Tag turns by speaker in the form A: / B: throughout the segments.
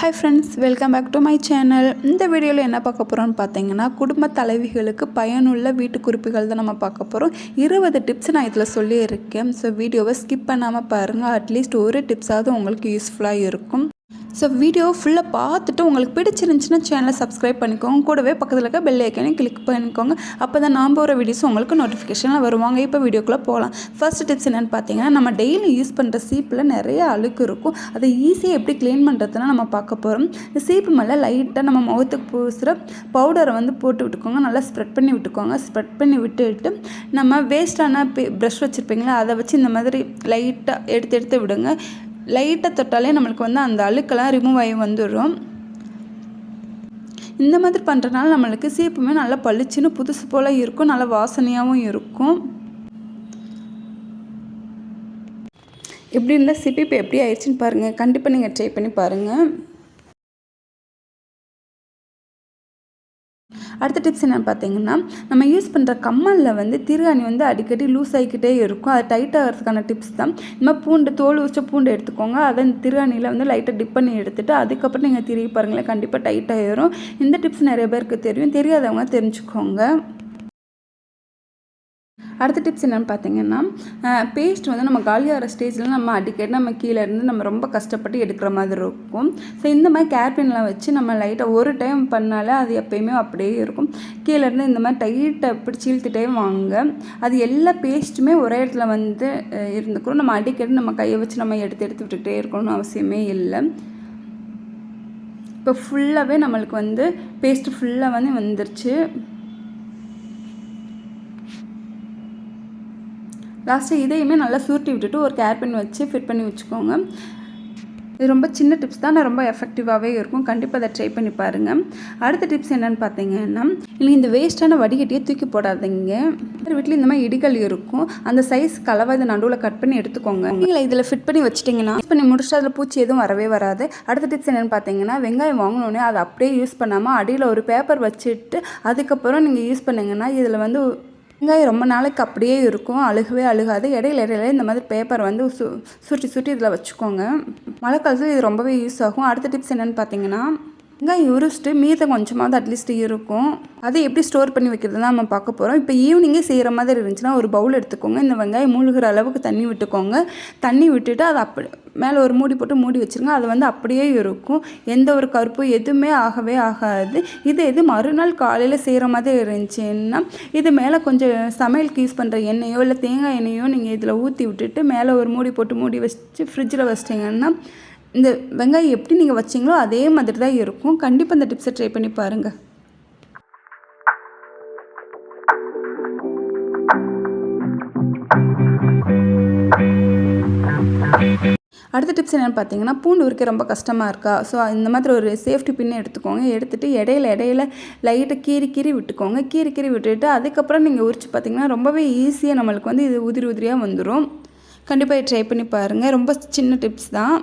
A: Hi friends welcome back to my channel இந்த வீடியோவில் என்ன பார்க்க போகிறோம்னு பார்த்தீங்கன்னா குடும்ப தலைவிகளுக்கு பயனுள்ள வீட்டு குறிப்புகள் தான் நம்ம பார்க்க போகிறோம் இருபது டிப்ஸ் நான் இதில் சொல்லியிருக்கேன். ஸோ வீடியோவை ஸ்கிப் பண்ணாமல் பாருங்கள் அட்லீஸ்ட் ஒரு டிப்ஸாவது உங்களுக்கு யூஸ்ஃபுல்லாக இருக்கும். ஸோ வீடியோ ஃபுல்லாக பார்த்துட்டு உங்களுக்கு பிடிச்சிருந்துச்சுன்னா சேனலை சப்ஸ்கிரைப் பண்ணிக்கோங்க. கூடவே பக்கத்தில் இருக்க பெல் ஐக்கனையும் கிளிக் பண்ணிக்கோங்க. அப்போ தான் நான் போகிற வீடியோஸ் உங்களுக்கு நோட்டிஃபிகேஷனில் வருவாங்க. இப்போ வீடியோக்குள்ளே போகலாம் ஃபர்ஸ்ட் டிப்ஸ் என்னென்னு பார்த்தீங்கன்னா நம்ம டெய்லி யூஸ் பண்ணுற சீப்பில் நிறைய அழுக்கு இருக்கும். அதை ஈஸியாக எப்படி க்ளீன் பண்ணுறதுனா நம்ம பார்க்க போகிறோம் இந்த சீப்பு மேலே லைட்டாக நம்ம முகத்துக்கு பூசுகிற பவுடரை வந்து போட்டு விட்டுக்கோங்க. நல்லா ஸ்ப்ரெட் பண்ணி விட்டுக்கோங்க. ஸ்ப்ரெட் பண்ணி விட்டுட்டு நம்ம வேஸ்ட்டான ப்ரஷ் வச்சுருப்பீங்களா? அதை வச்சு இந்த மாதிரி லைட்டாக எடுத்து எடுத்து விடுங்க. லைட்டாக தொட்டாலே நம்மளுக்கு வந்து அந்த அழுக்கெல்லாம் ரிமூவ் ஆகி வந்துடும் இந்த மாதிரி பண்ணுறதுனால நம்மளுக்கு சீப்புமே நல்லா பளிச்சுன்னு புதுசு போல் இருக்கும் நல்லா வாசனையாகவும் இருக்கும். எப்படி இருந்தால் சிப்பிப்பு எப்படி ஆயிடுச்சுன்னு பாருங்கள் கண்டிப்பாக நீங்கள் ட்ரை பண்ணி பாருங்கள் அடுத்த டிப்ஸ் என்ன பார்த்தீங்கன்னா நம்ம யூஸ் பண்ணுற கம்மலில் வந்து திருகாணி வந்து அடிக்கடி லூஸ் ஆகிக்கிட்டே இருக்கும். அது டைட் ஆகிறதுக்கான டிப்ஸ் தான். இந்த மாதிரி பூண்டு தோல் உரிச்ச பூண்டு எடுத்துக்கோங்க. அதை இந்த திருகாணியில் வந்து லைட்டாக டிப் பண்ணி எடுத்துகிட்டு அதுக்கப்புறம் நீங்கள் திரும்பி பாருங்களேன் கண்டிப்பாக டைட் ஆகிரும் இந்த டிப்ஸ் நிறைய பேருக்கு தெரியும். தெரியாதவங்க தெரிஞ்சுக்கோங்க. அடுத்த டிப்ஸ் என்னென்னு பார்த்தீங்கன்னா பேஸ்ட் வந்து நம்ம காலியாகிற ஸ்டேஜில் நம்ம அடிக்கடி நம்ம கீழே இருந்து நம்ம ரொம்ப கஷ்டப்பட்டு எடுக்கிற மாதிரி இருக்கும். ஸோ இந்த மாதிரி கேர்பின்லாம் வச்சு நம்ம லைட்டாக ஒரு டைம் பண்ணாலே அது எப்பயுமே அப்படியே இருக்கும். கீழேருந்து இந்த மாதிரி டைட்டை பிடிச்சி இழுத்துட்டே வாங்க. அது எல்லா பேஸ்ட்டுமே ஒரே இடத்துல வந்து இருந்துக்கிறோம் நம்ம அடிக்கடி நம்ம கையை வச்சு நம்ம எடுத்து எடுத்து விட்டுக்கிட்டே இருக்கணும்னு அவசியமே இல்லை. இப்போ ஃபுல்லாகவே நம்மளுக்கு வந்து பேஸ்ட்டு ஃபுல்லாக வந்து வந்துருச்சு. லாஸ்ட்டு இதையுமே நல்லா சுருட்டி விட்டுட்டு ஒரு கேர் பின் வச்சு ஃபிட் பண்ணி வச்சுக்கோங்க. இது ரொம்ப சின்ன டிப்ஸ் தான். ரொம்ப எஃபெக்டிவாகவே இருக்கும். கண்டிப்பாக அதை ட்ரை பண்ணி பாருங்கள் அடுத்த டிப்ஸ் என்னென்னு பார்த்தீங்கன்னா இல்லை இந்த வேஸ்ட்டான வடிகட்டியை தூக்கி போடாதீங்க. வீட்டில் இந்த மாதிரி இடிகள் இருக்கும். அந்த சைஸ் கலவை இதை நடுவில் கட் பண்ணி எடுத்துக்கோங்க. நீங்கள் இதில் ஃபிட் பண்ணி வச்சிட்டிங்கன்னா பண்ணி முடிச்சுட்டு அதில் பூச்சி எதுவும் வரவே வராது. அடுத்த டிப்ஸ் என்னென்னு பார்த்தீங்கன்னா வெங்காயம் வாங்கினோடனே அதை அப்படியே யூஸ் பண்ணாமல் அடியில் ஒரு பேப்பர் வச்சுட்டு அதுக்கப்புறம் நீங்கள் யூஸ் பண்ணிங்கன்னா இதில் வந்து வெங்காயம் ரொம்ப நாளைக்கு அப்படியே இருக்கும். அழுகவே அழுகாது. இடையில இடையில இந்த மாதிரி பேப்பர் வந்து சு சுற்றி சுற்றி இதில் வச்சுக்கோங்க. மழை காலத்தில் இது ரொம்பவே யூஸ் ஆகும். அடுத்த டிப்ஸ் என்னென்னு பார்த்தீங்கன்னா வெங்காயம் உரிச்சிட்டு மீதம் கொஞ்சமாவது அட்லீஸ்ட் இருக்கும். அதை எப்படி ஸ்டோர் பண்ணி வைக்கிறது நம்ம பார்க்க போகிறோம் இப்போ ஈவினிங்கே செய்கிற மாதிரி இருந்துச்சுன்னா ஒரு பவுல் எடுத்துக்கோங்க. இந்த வெங்காயம் மூழ்கிற அளவுக்கு தண்ணி விட்டுக்கோங்க. தண்ணி விட்டுட்டு அதை அப்படி மேலே ஒரு மூடி போட்டு மூடி வச்சுருங்க. அது வந்து அப்படியே இருக்கும். எந்த ஒரு கருப்பும் எதுவுமே ஆகவே ஆகாது. இது எது மறுநாள் காலையில் செய்கிற மாதிரி இருந்துச்சுன்னா இது மேலே கொஞ்சம் சமையலுக்கு யூஸ் பண்ணுற எண்ணெயோ இல்லை தேங்காய் எண்ணெயோ நீங்கள் இதில் ஊற்றி விட்டுட்டு மேலே ஒரு மூடி போட்டு மூடி வச்சு ஃப்ரிட்ஜில் வச்சிட்டிங்கன்னா இந்த வெங்காயம் எப்படி நீங்கள் வச்சிங்களோ அதே மாதிரி தான் இருக்கும். கண்டிப்பாக இந்த டிப்ஸை ட்ரை பண்ணி பாருங்கள் அடுத்த டிப்ஸ் என்னென்னு பார்த்தீங்கன்னா பூண்டு உரிக்க ரொம்ப கஷ்டமாக இருக்கா? ஸோ இந்த மாதிரி ஒரு சேஃப்டி பின்னு எடுத்துக்கோங்க. எடுத்துகிட்டு இடையில இடையில லைட்டை கீறி கீறி விட்டுக்கோங்க. கீறி கீறி விட்டுட்டு அதுக்கப்புறம் நீங்கள் உரிச்சு பார்த்தீங்கன்னா ரொம்பவே ஈஸியாக நம்மளுக்கு வந்து இது உதிரி உதிரியாக வந்துடும் கண்டிப்பாக ட்ரை பண்ணி பாருங்கள் ரொம்ப சின்ன டிப்ஸ் தான்.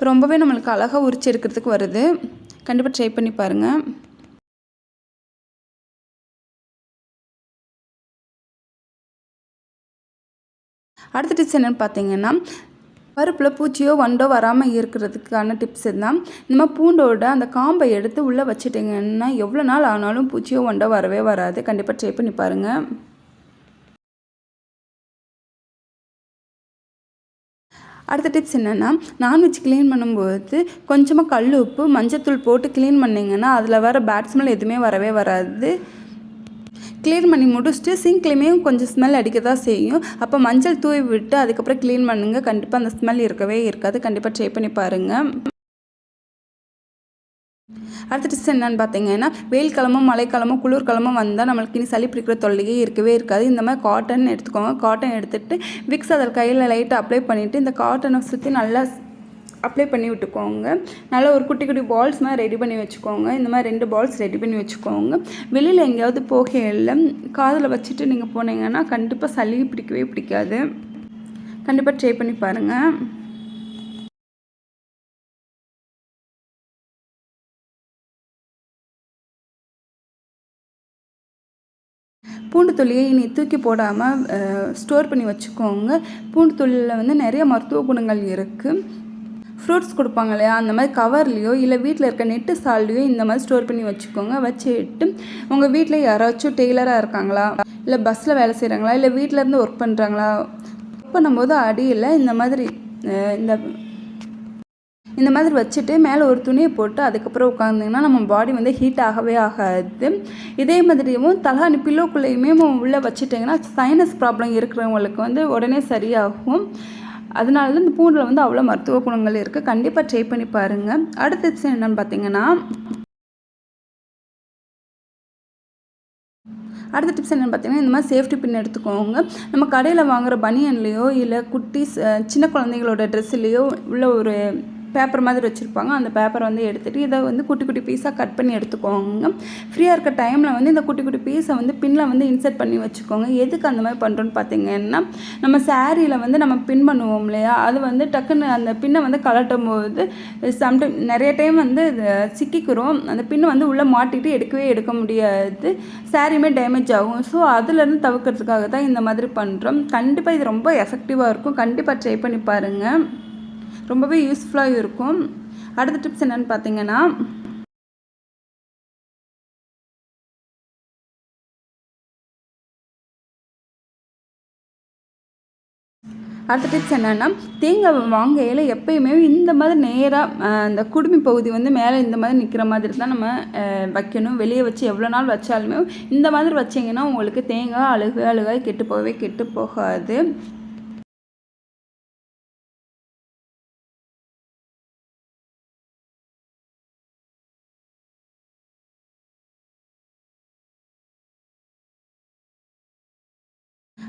A: இப்போ ரொம்பவே நம்மளுக்கு அழகாக உரிச்சு எடுக்கிறதுக்கு வருது. கண்டிப்பாக ட்ரை பண்ணி பாருங்கள் அடுத்த டிப்ஸ் என்னென்னு பார்த்தீங்கன்னா பருப்பில் பூச்சியோ வண்டோ வராமல் இருக்கிறதுக்கான டிப்ஸ் தான் இந்த மாதிரி பூண்டோட அந்த காம்பை எடுத்து உள்ளே வச்சுட்டிங்கன்னா எவ்வளோ நாள் ஆனாலும் பூச்சியோ வண்டோ வரவே வராது. கண்டிப்பாக ட்ரை பண்ணி பாருங்கள் அடுத்த டிப்ஸ் என்னென்னா நான்வெஜ் க்ளீன் பண்ணும்போது கொஞ்சமாக கல் உப்பு மஞ்சத்தூள் போட்டு க்ளீன் பண்ணிங்கன்னா அதில் வர பேட் ஸ்மெல் எதுவுமே வரவே வராது. க்ளீன் பண்ணி முடிச்சுட்டு சிங்க்லேயுமே கொஞ்சம் ஸ்மெல் அடிக்க தான் செய்யும். அப்போ மஞ்சள் தூவி விட்டு அதுக்கப்புறம் க்ளீன் பண்ணுங்கள் கண்டிப்பாக அந்த ஸ்மெல் இருக்கவே இருக்காது. கண்டிப்பாக ட்ரை பண்ணி பாருங்கள் அடுத்த டிப்ஸ் என்னென்னு பார்த்தீங்கன்னா வெயில் காலமும் மழைக்காலமும் குளிர்காலமும் வந்தால் நம்மளுக்கு இனி சளி பிடிக்கிற தொல்லையே இருக்கவே இருக்காது. இந்த மாதிரி காட்டன் எடுத்துக்கோங்க. காட்டன் எடுத்துகிட்டு விக்ஸ் அதில் கையில் லைட்டாக அப்ளை பண்ணிவிட்டு இந்த காட்டனை சுற்றி நல்லா அப்ளை பண்ணி விட்டுக்கோங்க. நல்லா ஒரு குட்டி குட்டி பால்ஸ் மாதிரி ரெடி பண்ணி வச்சுக்கோங்க. இந்த மாதிரி ரெண்டு பால்ஸ் ரெடி பண்ணி வச்சுக்கோங்க. வெளியில் எங்கேயாவது போகையில் காதில் வச்சுட்டு நீங்கள் போனீங்கன்னா கண்டிப்பாக சளி பிடிக்கவே பிடிக்காது. கண்டிப்பாக ட்ரை பண்ணி பாருங்கள் பூண்டு தொல்லியை இனி தூக்கி போடாமல் ஸ்டோர் பண்ணி வச்சுக்கோங்க. பூண்டு தொல்லியில் வந்து நிறைய மருத்துவ குணங்கள் இருக்குது ஃப்ரூட்ஸ் கொடுப்பாங்க இல்லையா? அந்த மாதிரி கவர்லேயோ இல்லை வீட்டில் இருக்க நெட்டு சால்லையோ இந்த மாதிரி ஸ்டோர் பண்ணி வச்சுக்கோங்க. வச்சுட்டு உங்கள் வீட்டில் யாராச்சும் டெய்லராக இருக்காங்களா? இல்லை பஸ்ஸில் வேலை செய்கிறாங்களா இல்லை வீட்டிலேருந்து ஒர்க் பண்ணுறாங்களா ஒர்க் பண்ணும்போது அடியில் இந்த மாதிரி இந்த இந்த மாதிரி வச்சுட்டு மேலே ஒரு துணியை போட்டு அதுக்கப்புறம் உட்காந்திங்கன்னா நம்ம பாடி வந்து ஹீட் ஆகவே ஆகாது. இதே மாதிரியும் தலானி பில்லோக்குள்ளேயுமே உள்ளே வச்சுட்டிங்கன்னா சைனஸ் ப்ராப்ளம் இருக்கிறவங்களுக்கு வந்து உடனே சரியாகும். அதனால தான் இந்த பூண்டில் வந்து அவ்வளோ மருத்துவ குணங்கள் இருக்குது கண்டிப்பாக ட்ரை பண்ணி பாருங்கள் அடுத்த டிப்ஸ் என்னென்னு பார்த்தீங்கன்னா அடுத்த டிப்ஸ் என்னென்னு பார்த்தீங்கன்னா இந்த மாதிரி சேஃப்டி பின் எடுத்துக்கோங்க. நம்ம கடையில் வாங்குகிற பனியன்லேயோ இல்லை குட்டிஸ் சின்ன குழந்தைங்களோட ட்ரெஸ்ஸுலேயோ உள்ள ஒரு பேப்பர் மாதிரி வச்சுருப்பாங்க. அந்த பேப்பரை வந்து எடுத்துகிட்டு இதை வந்து குட்டி குட்டி பீஸாக கட் பண்ணி எடுத்துக்கோங்க. ஃப்ரீயாக இருக்க டைமில் வந்து இந்த குட்டி குட்டி பீஸை வந்து பின்னில் வந்து இன்சர்ட் பண்ணி வச்சுக்கோங்க. எதுக்கு அந்த மாதிரி பண்ணுறோன்னு பார்த்தீங்கன்னா நம்ம சாரியில் வந்து நம்ம பின் பண்ணுவோம் இல்லையா? அது வந்து டக்குன்னு அந்த பின்னை வந்து கலட்டும் போது சம்டைம் நிறைய டைம் வந்து சிக்கிக்கிறோம். அந்த பின்னை வந்து உள்ளே மாட்டிட்டு எடுக்கவே எடுக்க முடியாது. சாரியுமே டேமேஜ் ஆகும். ஸோ அதுலேருந்து தவிர்க்கிறதுக்காக தான் இந்த மாதிரி பண்ணுறோம் கண்டிப்பாக இது ரொம்ப எஃபெக்டிவாக இருக்கும். கண்டிப்பாக ட்ரை பண்ணி பாருங்கள் ரொம்பவே யூஸ்ஃபுல்லாக இருக்கும். அடுத்த டிப்ஸ் என்னென்னு பார்த்தீங்கன்னா அடுத்த டிப்ஸ் என்னென்னா தேங்காய் வாங்கையில் எப்பயுமே இந்த மாதிரி நேராக இந்த குடுமி பகுதி வந்து மேலே இந்த மாதிரி நிற்கிற மாதிரி தான் நம்ம வைக்கணும். வெளியே வச்சு எவ்வளோ நாள் வச்சாலுமே இந்த மாதிரி வச்சிங்கன்னா உங்களுக்கு தேங்காய் அழுகு அழுகாய் கெட்டு போகவே கெட்டு போகாது.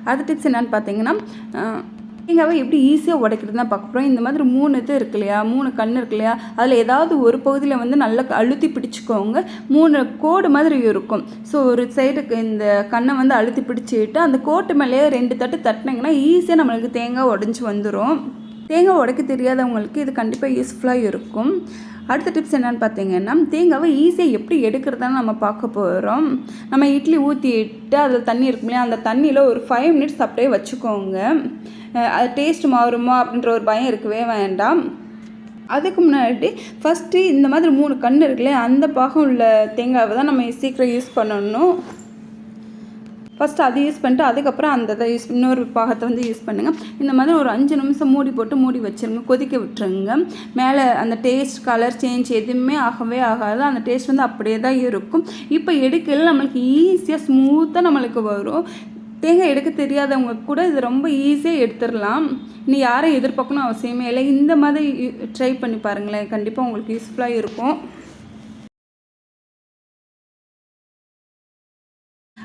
A: அடுத்த டிப்ஸ் என்னென்னு பார்த்தீங்கன்னா தேங்காவை எப்படி ஈஸியாக உடைக்கிறதுனா பார்க்க போகிறோம் இந்த மாதிரி மூணு இது இருக்கு இல்லையா? மூணு கண் இருக்கு இல்லையா? அதில் ஏதாவது ஒரு பகுதியில் வந்து நல்லா அழுத்தி பிடிச்சிக்கோங்க. மூணு கோடு மாதிரி இருக்கும். ஸோ ஒரு சைடுக்கு இந்த கண்ணை வந்து அழுத்தி பிடிச்சிட்டு அந்த கோட்டு மேலேயே ரெண்டு தட்டு தட்டினீங்கன்னா ஈஸியாக நம்மளுக்கு தேங்காய் உடஞ்சி வந்துடும் தேங்காய் உடைக்க தெரியாதவங்களுக்கு இது கண்டிப்பாக யூஸ்ஃபுல்லாக இருக்கும். அடுத்த டிப்ஸ் என்னென்னு பார்த்தீங்கன்னா தேங்காவை ஈஸியாக எப்படி எடுக்கிறதான்னு நம்ம பார்க்க போகிறோம் நம்ம இட்லி ஊற்றிட்டு அதில் தண்ணி இருக்கும் இல்லையா அந்த தண்ணியில் ஒரு ஃபைவ் மினிட்ஸ் அப்படியே வச்சுக்கோங்க. அது டேஸ்ட் மாறுமா அப்படின்ற ஒரு பயம் இருக்கவே வேண்டாம். அதுக்கு முன்னாடி ஃபஸ்ட்டு இந்த மாதிரி மூணு கண் இருக்குல்ல அந்த பாகம் உள்ள தேங்காவை தான் நம்ம சீக்கிரம் யூஸ் பண்ணணும். ஃபஸ்ட்டு அதை யூஸ் பண்ணிட்டு அதுக்கப்புறம் அந்த இதை யூஸ் இன்னொரு பாகத்தை வந்து யூஸ் பண்ணுங்கள் இந்த மாதிரி ஒரு அஞ்சு நிமிஷம் மூடி போட்டு மூடி வச்சுருங்க. கொதிக்க விட்டுருங்க. மேலே அந்த டேஸ்ட் கலர் சேஞ்ச் எதுவுமே ஆகவே ஆகாது. அந்த டேஸ்ட் வந்து அப்படியே தான் இருக்கும். இப்போ எடுக்கல நம்மளுக்கு ஈஸியாக ஸ்மூத்தாக நம்மளுக்கு வரும். தேங்காய் எடுக்க தெரியாதவங்க கூட இது ரொம்ப ஈஸியாக எடுத்துடலாம். நீ யாரை எதிர்பார்க்கணும் அவசியமே இல்லை. இந்த மாதிரி ட்ரை பண்ணி பாருங்களேன். கண்டிப்பாக உங்களுக்கு யூஸ்ஃபுல்லாக இருக்கும்.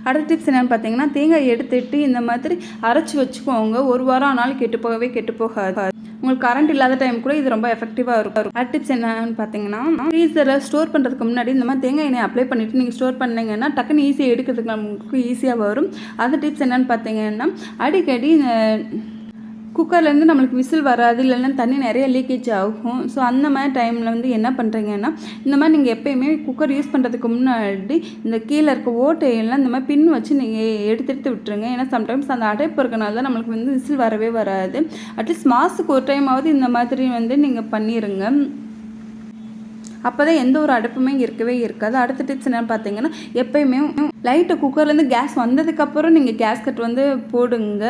A: அடுத்த டிப்ஸ் என்னென்னு பார்த்தீங்கன்னா தேங்காய் எடுத்துட்டு இந்த மாதிரி அரைச்சி வச்சுக்கோங்க. ஒரு வாரம் ஆனாலும் கெட்டு போகவே கெட்டு போகாது. உங்களுக்கு கரண்ட் இல்லாத டைம் கூட இது ரொம்ப எஃபெக்டிவாக இருக்கும். அடுத்த டிப்ஸ் என்னன்னு பார்த்தீங்கன்னா ஃப்ரீசரில் ஸ்டோர் பண்ணுறதுக்கு முன்னாடி இந்த மாதிரி தேங்காய் எண்ணெய் அப்ளை பண்ணிவிட்டு நீங்கள் ஸ்டோர் பண்ணிங்கன்னா டக்குன்னு ஈஸியாக எடுக்கிறதுக்கு நமக்கு ஈஸியாக வரும். அந்த டிப்ஸ் என்னென்னு பார்த்தீங்கன்னா அடிக்கடி குக்கர்லேருந்து நம்மளுக்கு விசில் வராது இல்லைன்னா தண்ணி நிறைய லீக்கேஜ் ஆகும். ஸோ அந்த மாதிரி டைமில் வந்து என்ன பண்ணுறீங்கன்னா இந்த மாதிரி நீங்கள் எப்போயுமே குக்கர் யூஸ் பண்ணுறதுக்கு முன்னாடி இந்த கீழே இருக்க ஓட்டையெல்லாம் இந்த மாதிரி பின் வச்சு நீங்கள் எடுத்து எடுத்து விட்டுருங்க. ஏன்னா சம்டைம்ஸ் அந்த அடைப்பு இருக்கனால தான் நம்மளுக்கு வந்து விசில் வரவே வராது. அட்லீஸ்ட் மாதத்துக்கு ஒரு டைமாவது இந்த மாதிரி வந்து நீங்கள் பண்ணிடுங்க அப்போ தான் எந்த ஒரு அடுப்புமே இருக்கவே இருக்காது. அடுத்த டிப்ஸ் என்னென்னு பார்த்தீங்கன்னா எப்போயுமே லைட்டு குக்கர்லேருந்து கேஸ் வந்ததுக்கப்புறம் நீங்கள் கேஸ் கட் வந்து போடுங்க.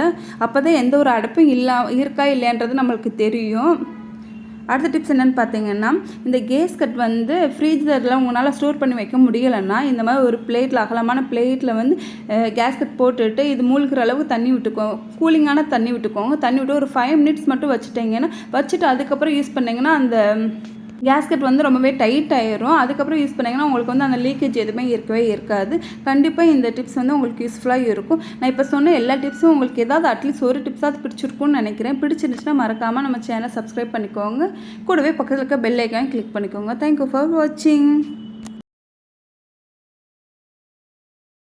A: அப்போ தான் எந்த ஒரு அடுப்பும் இல்லா இருக்கா இல்லைன்றது நம்மளுக்கு தெரியும். அடுத்த டிப்ஸ் என்னென்னு பார்த்தீங்கன்னா இந்த கேஸ் கட் வந்து ஃப்ரீஜரில் உங்களால் ஸ்டோர் பண்ணி வைக்க முடியலைன்னா இந்த மாதிரி ஒரு பிளேட்டில் அகலமான பிளேட்டில் வந்து கேஸ் கட் போட்டுட்டு இது மூழ்கிற அளவுக்கு தண்ணி விட்டுக்கோங்க கூலிங்கான தண்ணி விட்டுக்கோங்க. தண்ணி விட்டு ஒரு ஃபைவ் மினிட்ஸ் மட்டும் வச்சுட்டிங்கன்னா வச்சுட்டு அதுக்கப்புறம் யூஸ் பண்ணிங்கன்னா அந்த கேஸ்கெட் வந்து ரொம்பவே டைட் ஆயிரும். அதுக்கப்புறம் யூஸ் பண்ணிங்கன்னா உங்களுக்கு வந்து அந்த லீக்கேஜ் எதுவுமே இருக்கவே இருக்காது. கண்டிப்பாக இந்த டிப்ஸ் வந்து உங்களுக்கு யூஸ்ஃபுல்லாக இருக்கும். நான் இப்போ சொன்ன எல்லா டிப்ஸும் உங்களுக்கு ஏதாவது அட்லீஸ்ட் ஒரு டிப்ஸாவது பிடிச்சிருக்கும்னு நினைக்கிறேன். பிடிச்சிருந்துச்சுன்னா மறக்காமல் நம்ம சேனலை சப்ஸ்கிரைப் பண்ணிக்கோங்க. கூடவே பக்கத்தில் இருக்க பெல் ஐக்கான் கிளிக் பண்ணிக்கோங்க. தேங்க்யூ ஃபார் வாட்சிங்